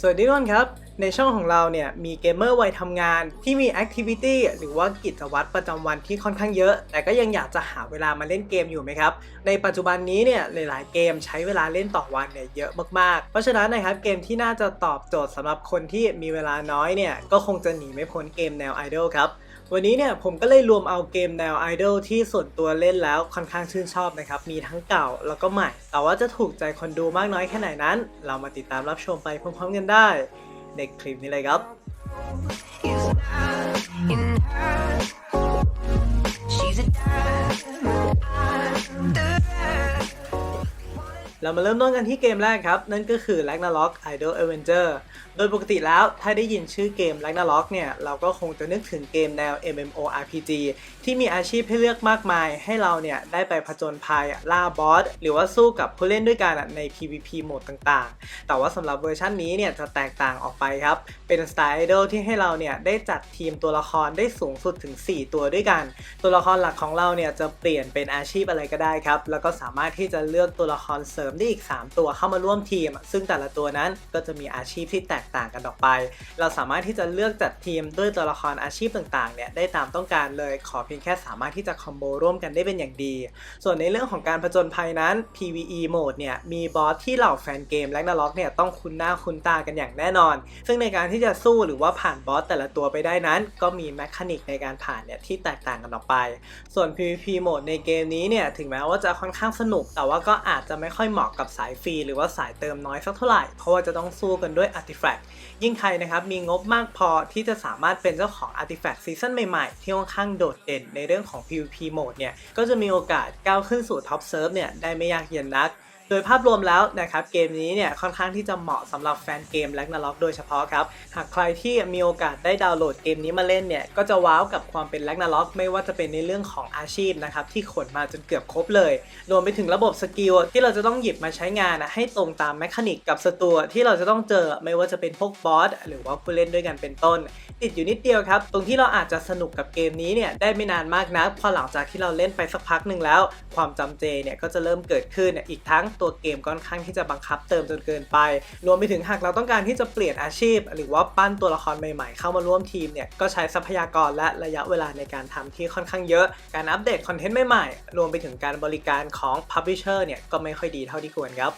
สวัสดีทุกคนครับ ในช่องของเราเนี่ยมีเกมเมอร์วัยทำงานที่มีแอคทิวิตี้หรือว่ากิจวัตรประจำวันที่ค่อนข้างเยอะ แต่ก็ยังอยากจะหาเวลามาเล่นเกมอยู่ไหมครับ ในปัจจุบันนี้เนี่ยหลายๆเกมใช้เวลาเล่นต่อวันเนี่ยเยอะมากๆ เพราะฉะนั้นนะครับเกมที่น่าจะตอบโจทย์สำหรับคนที่มีเวลาน้อยเนี่ยก็คงจะหนีไม่พ้นเกมแนวไอดอลครับ วันนี้เนี่ยผมก็เลยรวมเอาเกมแนวไอดอลที่ส่วนตัวเล่นแล้วค่อนข้างชื่นชอบนะครับ มีทั้งเก่าแล้วก็ใหม่ แต่ว่าจะถูกใจคนดูมากน้อยแค่ไหนนั้น เรามาติดตามรับชมไปพร้อมๆกันได้ ในคลิปนี้เลยครับ She's a dime. เรามาเริ่มต้นกันที่เกมแรกครับ นั่นก็คือ Ragnarok Idol Avenger โดยปกติแล้วถ้าได้ยินชื่อเกม Ragnarok เนี่ย เราก็คงจะนึกถึงเกมแนว MMORPG ที่มีอาชีพให้เลือกมากมาย ให้เราเนี่ยได้ไปผจญภัยล่าบอส หรือว่าสู้กับผู้เล่นด้วยกันใน PVP โหมดต่างๆ แต่ว่าสำหรับเวอร์ชันนี้เนี่ยจะแตกต่างออกไปครับ เป็นสไตล์ไอดอลที่ให้เราเนี่ยได้จัดทีมตัวละครได้สูงสุดถึง 4 ตัวด้วยกัน ตัวละครหลักของเราเนี่ยจะเปลี่ยนเป็นอาชีพอะไรก็ได้ครับแล้วก็สามารถที่จะเลือกตัวละครเสริมได้อีก 3 ตัวเข้ามาร่วมทีม ซึ่งแต่ละตัวนั้นก็จะมีอาชีพที่แตกต่างกันออกไป เราสามารถที่จะเลือกจัดทีมด้วยตัวละครอาชีพต่างๆเนี่ยได้ตามต้องการเลยขอเพียงแค่สามารถที่จะคอมโบร่วมกันได้เป็นอย่างดี ส่วนในเรื่องของการผจญภัยนั้น PVE โหมดเนี่ยมีบอสที่เหล่าแฟนเกมแลกนาล็อกเนี่ยต้องคุ้นหน้าคุ้นตากันอย่างแน่นอน ซึ่งในการที่จะสู้หรือว่าผ่านบอสแต่ละตัวไปได้นั้น ก็มีแมคานิกในการผ่านเนี่ยที่แตกต่างกันออกไป ส่วน PVP โหมดในเกมนี้เนี่ยถึงแม้ว่าจะค่อนข้างสนุก แต่ว่าก็อาจจะไม่ค่อยเหมาะกับสายฟรีหรือว่าสายเติมน้อยสักเท่าไหร่ เพราะว่าจะต้องสู้กันด้วยอาร์ติแฟกต์ยิ่งใครนะครับมีงบมากพอที่จะสามารถเป็นเจ้าของอาร์ติแฟกต์ซีซั่นใหม่ๆ ที่ค่อนข้างโดดเด่นในเรื่องของ PVP โหมดเนี่ยก็จะมีโอกาสก้าวขึ้นสู่ท็อปเซิร์ฟเนี่ยได้ไม่ยากเย็นนัก โดยภาพรวมแล้วนะครับเกมนี้เนี่ยค่อนข้างที่จะเหมาะสำหรับแฟนเกม Ragnarok โดยเฉพาะครับ หากใครที่มีโอกาสได้ดาวน์โหลดเกมนี้มาเล่นเนี่ยก็จะว้าวกับความเป็น Ragnarok ไม่ว่าจะเป็นในเรื่องของอาชีพนะครับที่ขนมาจนเกือบครบเลย รวมไปถึงระบบสกิลที่เราจะต้องหยิบมาใช้งานนะให้ตรงตามแมคานิกกับศัตรูที่เราจะต้องเจอไม่ว่าจะเป็นพวกบอสหรือว่าผู้เล่นด้วยกันเป็นต้น ติดอยู่นิดเดียวครับ ตรงที่เราอาจจะสนุกกับเกมนี้เนี่ยได้ไม่นานมากนักพอหลังจากที่เราเล่นไปสักพักหนึ่งแล้ว ความจำเจเนี่ยก็จะเริ่มเกิดขึ้นอีกทั้งตัวเกมก็ค่อนข้างที่จะบังคับเติมจนเกินไป รวมไปถึงหากเราต้องการที่จะเปลี่ยนอาชีพ หรือว่าปั้นตัวละครใหม่ๆ เข้ามาร่วมทีมเนี่ยก็ใช้ทรัพยากรและระยะเวลาในการทำที่ค่อนข้างเยอะ การอัปเดตคอนเทนต์ใหม่ๆ รวมไปถึงการบริการของ Publisher เนี่ยก็ไม่ค่อยดีเท่าที่ควรครับ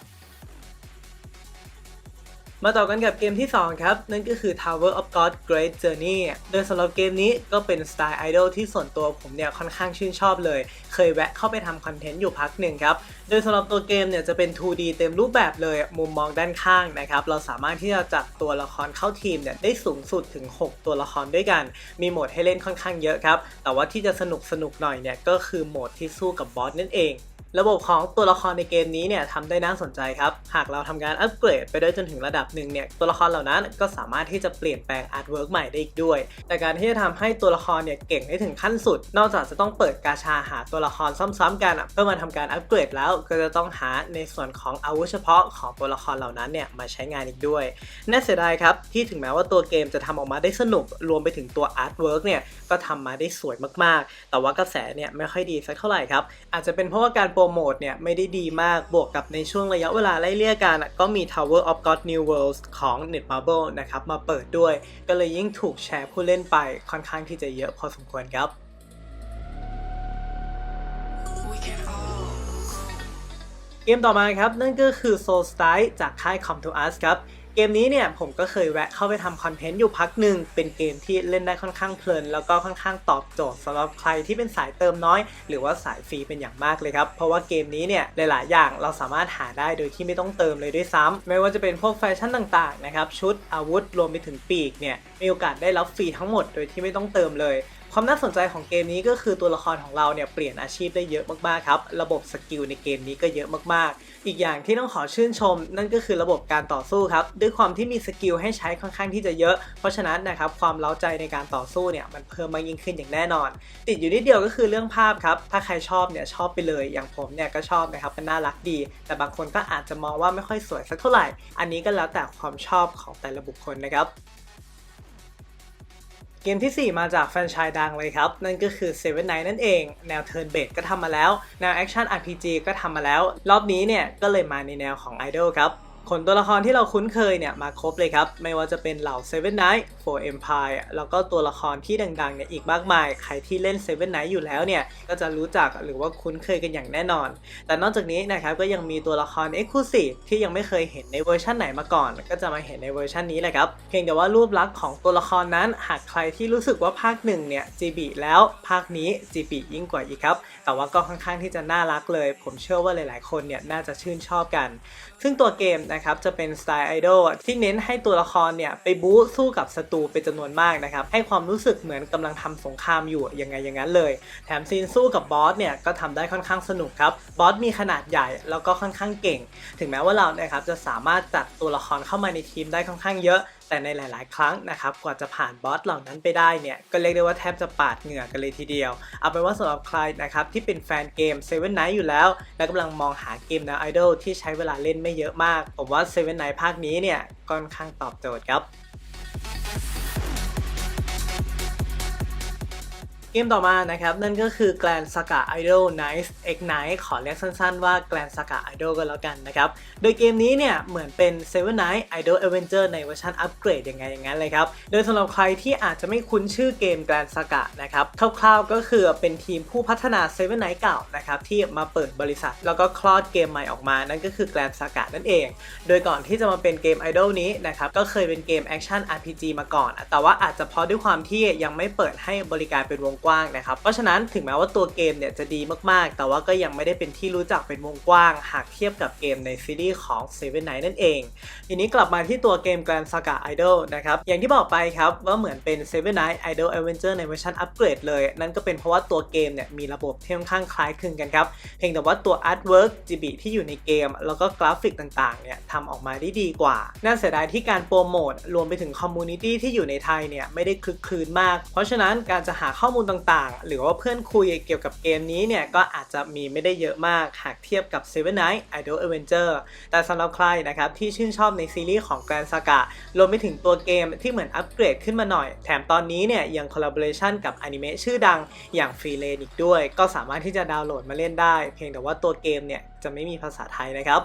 มาต่อกันกับเกมที่ 2 ครับ นั่นก็คือ Tower of God Great Journey โดยสำหรับเกมนี้ก็เป็นสไตล์ไอดอลที่ส่วนตัวผมเนี่ยค่อนข้างชื่นชอบเลย เคยแวะเข้าไปทำคอนเทนต์อยู่พักหนึ่งครับ โดยสำหรับตัวเกมเนี่ยจะเป็น 2D เต็มรูปแบบเลย มุมมองด้านข้างนะครับ เราสามารถที่จะจัดตัวละครเข้าทีมเนี่ยได้สูงสุดถึง 6 ตัวละครด้วยกัน มีโหมดให้เล่นค่อนข้างเยอะครับ แต่ว่าที่จะสนุกสนุกหน่อยเนี่ยก็คือโหมดที่สู้กับบอสนั่นเอง ระบบของตัวละครในเกมนี้เนี่ยทำได้น่าสนใจครับ หากเราทำการอัปเกรดไปได้จนถึงระดับหนึ่งเนี่ยตัวละครเหล่านั้นก็สามารถที่จะเปลี่ยนแปลงอาร์ตเวิร์กใหม่ได้อีกด้วย แต่การที่จะทำให้ตัวละครเนี่ยเก่งได้ถึงขั้นสุด นอกจากจะต้องเปิดกาชาหาตัวละครซ้ำๆกันอะเพื่อมาทำการอัปเกรดแล้วก็จะต้องหาในส่วนของอาวุธเฉพาะของตัวละครเหล่านั้นเนี่ยมาใช้งานอีกด้วยน่าเสียดายครับที่ถึงแม้ว่าตัวเกมจะทำออกมาได้สนุกรวมไปถึงตัวอาร์ตเวิร์กเนี่ยก็ทำมาได้สวยมากๆ แต่ว่ากระแสเนี่ยไม่ค่อยดีสักเท่าไหร่ครับอาจจะเป็นเพราะว่าการโปรโมทเนี่ยไม่ได้ดีมากบวกกับในช่วงระยะเวลาไล่เลี่ยกันก็มี Tower of God New Worlds ของ Netmarble นะครับมาเปิดด้วย ก็เลยยิ่งถูกแชร์ผู้เล่นไปค่อนข้างที่จะเยอะพอสมควรครับเกมต่อมาครับ นั่นก็คือ Soul Strike จากค่าย Come to Us ครับ เกมนี้เนี่ยผมก็เคยแวะเข้าไปทำคอนเทนต์อยู่พักหนึ่งเป็นเกมที่เล่นได้ค่อนข้างเพลิน แล้วก็ค่อนข้างตอบโจทย์สำหรับใครที่เป็นสายเติมน้อย หรือว่าสายฟรีเป็นอย่างมากเลยครับ เพราะว่าเกมนี้เนี่ยหลาย ๆ อย่างเราสามารถหาได้โดยที่ไม่ต้องเติมเลยด้วยซ้ำไม่ว่าจะเป็นพวกแฟชั่นต่างๆนะครับชุดอาวุธรวมไปถึงปีกเนี่ยมีโอกาสได้รับฟรีทั้งหมดโดยที่ไม่ต้องเติมเลย ความน่าสนใจของเกมนี้ก็คือตัวละครของเราเนี่ยเปลี่ยนอาชีพได้เยอะมากๆครับ ระบบสกิลในเกมนี้ก็เยอะมากๆ อีกอย่างที่ต้องขอชื่นชม นั่นก็คือระบบการต่อสู้ครับ ด้วยความที่มีสกิลให้ใช้ค่อนข้างที่จะเยอะ เพราะฉะนั้นนะครับความเล้าใจในการต่อสู้เนี่ยมันเพิ่มมากยิ่งขึ้นอย่างแน่นอน ติดอยู่นิดเดียวก็คือเรื่องภาพครับ ถ้าใครชอบเนี่ยชอบไปเลย อย่างผมเนี่ยก็ชอบนะครับมันน่ารักดี แต่บางคนก็อาจจะมองว่าไม่ค่อยสวยสักเท่าไหร่ อันนี้ก็แล้วแต่ความชอบของแต่ละบุคคลนะครับ เกมทีสี่ 4 มาจากแฟรนไชส์ดังเลยครับ นั่นก็คือ7 n i g h t นั่นเอง แนวเทิร์นเบดก็ทำมาแล้ว แนวแอคชั่น RPG ก็ทำมาแล้ว รอบนี้เนี่ยก็เลยมาในแนวของไอดอลครับ ขนตัวละครที่เราคุ้นเคยเนี่ยมาครบเลยครับ ไม่ว่าจะเป็นเหล่า Seven Knights For Empire แล้วก็ตัวละครที่ดังๆเนี่ยอีกมากมาย ใครที่เล่น Seven Knights อยู่แล้วเนี่ยก็จะรู้จักหรือว่าคุ้นเคยกันอย่างแน่นอน แต่นอกจากนี้นะครับก็ยังมีตัวละคร Exclusive ที่ยังไม่เคยเห็นในเวอร์ชันไหนมาก่อน ก็จะมาเห็นในเวอร์ชันนี้แหละครับ เพียงแต่ว่ารูปลักษณ์ของตัวละครนั้น หากใครที่รู้สึกว่าภาคหนึ่งเนี่ย GB แล้วภาคนี้ GB ยิ่งกว่าอีกครับ แต่ว่าก็ค่อนข้างที่จะน่ารักเลย ผมเชื่อว่าหลาย ๆ คนเนี่ยน่าจะชื่นชอบกัน ซึ่งตัวเกมนะครับจะเป็นสไตล์ไอดอลที่เน้นให้ตัวละครเนี่ยไปบู๊สู้กับศัตรูเป็นจำนวนมากนะครับให้ความรู้สึกเหมือนกำลังทำสงครามอยู่ยังไงอย่างนั้นเลย แถมซีนสู้กับบอสเนี่ยก็ทำได้ค่อนข้างสนุกครับบอสมีขนาดใหญ่แล้วก็ค่อนข้างเก่ง ถึงแม้ว่าเรานะครับจะสามารถจัดตัวละครเข้ามาในทีมได้ค่อนข้างเยอะ แต่ในหลาย ๆ ครั้งนะครับกว่าจะผ่านบอสเหล่านั้นไปได้เนี่ยก็เรียกได้ว่าแทบจะปาดเหงื่อกันเลยทีเดียว เอาเป็นว่าสำหรับใครนะครับที่เป็นแฟนเกม Seven Night อยู่แล้ว และกำลังมองหาเกมแนวไอดอลที่ใช้เวลาเล่นไม่เยอะมาก ผมว่า Seven Night ภาคนี้เนี่ยก็ค่อนข้างตอบโจทย์ครับ เกมต่อมานะครับ นั่นก็คือ Grand Saga Idol Nights X Night ขอเรียกสั้นๆว่า Grand Saga Idol ก็แล้วกันนะครับ โดยเกมนี้เนี่ย เหมือนเป็น Seven Nights Idol Adventure ในเวอร์ชันอัปเกรดยังไงอย่างนั้นเลยครับ โดยสำหรับใครที่อาจจะไม่คุ้นชื่อเกม Grand Saga นะครับ คร่าวๆก็คือเป็นทีมผู้พัฒนา Seven Nights เก่านะครับ ที่มาเปิดบริษัท แล้วก็คลอดเกมใหม่ออกมา นั่นก็คือ Grand Saga นั่นเอง โดยก่อนที่จะมาเป็นเกม Idol นี้นะครับ ก็เคยเป็นเกม Action RPG มาก่อน แต่ว่าอาจจะเพราะด้วยความที่ยังไม่เปิดให้บริการเป็นวงกว้างนะครับ เพราะฉะนั้นถึงแม้ว่าตัวเกมเนี่ยจะดีมากๆ แต่ว่าก็ยังไม่ได้เป็นที่รู้จักเป็นวงกว้าง หากเทียบกับเกมในซีรีส์ของ Seven Night นั่นเอง ทีนี้กลับมาที่ตัวเกม Grand Saga Idol นะครับ อย่างที่บอกไปครับว่าเหมือนเป็น Seven Night Idol Adventure ในเวอร์ชันอัปเกรดเลย นั่นก็เป็นเพราะว่าตัวเกมเนี่ยมีระบบที่ค่อนข้างคล้ายคลึงกันครับ เพียงแต่ว่าตัว Artwork จิบิที่อยู่ในเกม แล้วก็กราฟิกต่างๆ เนี่ยทำออกมาได้ดีกว่า น่าเสียดายที่การโปรโมทรวมไปถึงคอมมูนิตี้ที่อยู่ในไทยเนี่ยไม่ได้คลึกคลืนมาก เพราะฉะนั้นการจะหาข้อมูลต่างๆ หรือว่าเพื่อนคุยเกี่ยวกับเกมนี้เนี่ย ก็อาจจะมีไม่ได้เยอะมาก หากเทียบกับ Seven Nights Idol Adventure แต่สำหรับใครนะครับ ที่ชื่นชอบในซีรีส์ของ Grand Saga รวมไปถึงตัวเกมที่เหมือนอัปเกรดขึ้นมาหน่อย แถมตอนนี้เนี่ยยังคอลลาบอร์เรชันกับอนิเมะชื่อดังอย่างฟรีเลนอีกด้วย ก็สามารถที่จะดาวน์โหลดมาเล่นได้ เพียงแต่ว่าตัวเกมเนี่ยจะไม่มีภาษาไทยนะครับ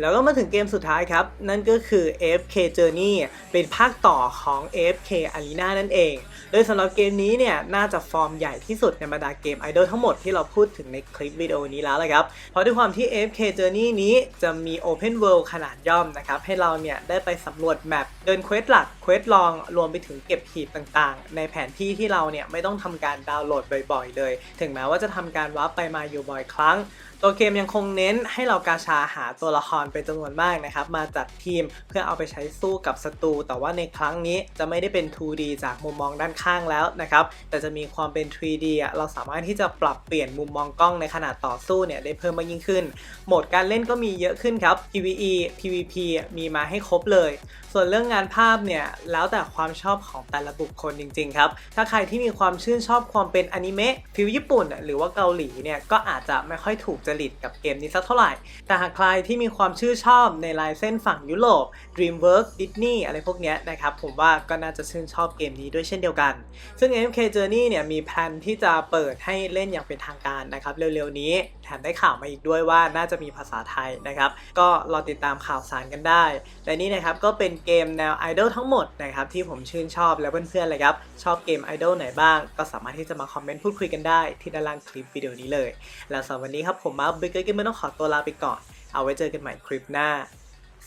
แล้วก็มาถึงเกมสุดท้ายครับ นั่นก็คือ AFK Journey เป็นภาคต่อของ AFK Arena นั่นเอง โดยสำหรับเกมนี้เนี่ยน่าจะฟอร์มใหญ่ที่สุดในบรรดาเกมไอดอลทั้งหมดที่เราพูดถึงในคลิปวิดีโอนี้แล้วละครับ เพราะด้วยความที่ AFK Journey นี้จะมี Open World ขนาดย่อมนะครับ ให้เราเนี่ยได้ไปสำรวจแมปเดินเควสหลักเควสลองรวมไปถึงเก็บหีบต่างๆ ในแผนที่ที่เราเนี่ยไม่ต้องทำการดาวน์โหลดบ่อยๆ เลย ถึงแม้ว่าจะทำการวาร์ปไปมาอยู่บ่อยครั้ง ตัวเกมยังคงเน้นให้เรากาชาหาตัวละครเป็นจำนวนมากนะครับ มาจัดทีมเพื่อเอาไปใช้สู้กับศัตรู แต่ว่าในครั้งนี้จะไม่ได้เป็น 2D จากมุมมองด้านข้างแล้วนะครับ แต่จะมีความเป็น 3D เราสามารถที่จะปรับเปลี่ยนมุมมองกล้องในขนาดต่อสู้เนี่ยได้เพิ่มมากยิ่งขึ้น โหมดการเล่นก็มีเยอะขึ้นครับ PVE PVP มีมาให้ครบเลย ส่วนเรื่องงานภาพเนี่ยแล้วแต่ความชอบของแต่ละบุคคลจริงๆครับ ถ้าใครที่มีความชื่นชอบความเป็นอนิเมะฟิลญี่ปุ่น หรือว่าเกาหลีเนี่ยก็อาจจะไม่ค่อยถูกจริตกับเกมนี้สักเท่าไหร่ แต่หากใครที่มีความชื่นชอบในลายเส้นฝั่งยุโรป DreamWorks Disney อะไรพวกนี้นะครับผมว่าก็น่าจะชื่นชอบเกมนี้ด้วยเช่นเดียวกัน ซึ่ง MK Journey เนี่ยมีแผนที่จะเปิดให้เล่นอย่างเป็นทางการนะครับเร็วๆนี้แถมได้ข่าวมาอีกด้วยว่าน่าจะมีภาษาไทยนะครับก็รอติดตามข่าวสารกันได้และนี่นะครับก็เป็นเกมแนวไอดอลทั้งหมดนะครับที่ผมชื่นชอบและเพื่อนๆเลยครับชอบเกมไอดอลไหนบ้าง ก็สามารถที่จะมาคอมเมนต์พูดคุยกันได้ที่ด้านล่างคลิปวิดีโอนี้เลย แล้วสำหรับวันนี้ครับผมมาร์คบิ๊กเกอร์เกมเมอร์ต้องขอตัวลาไปก่อน เอาไว้เจอกันใหม่คลิปหน้า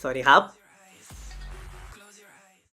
สวัสดีครับ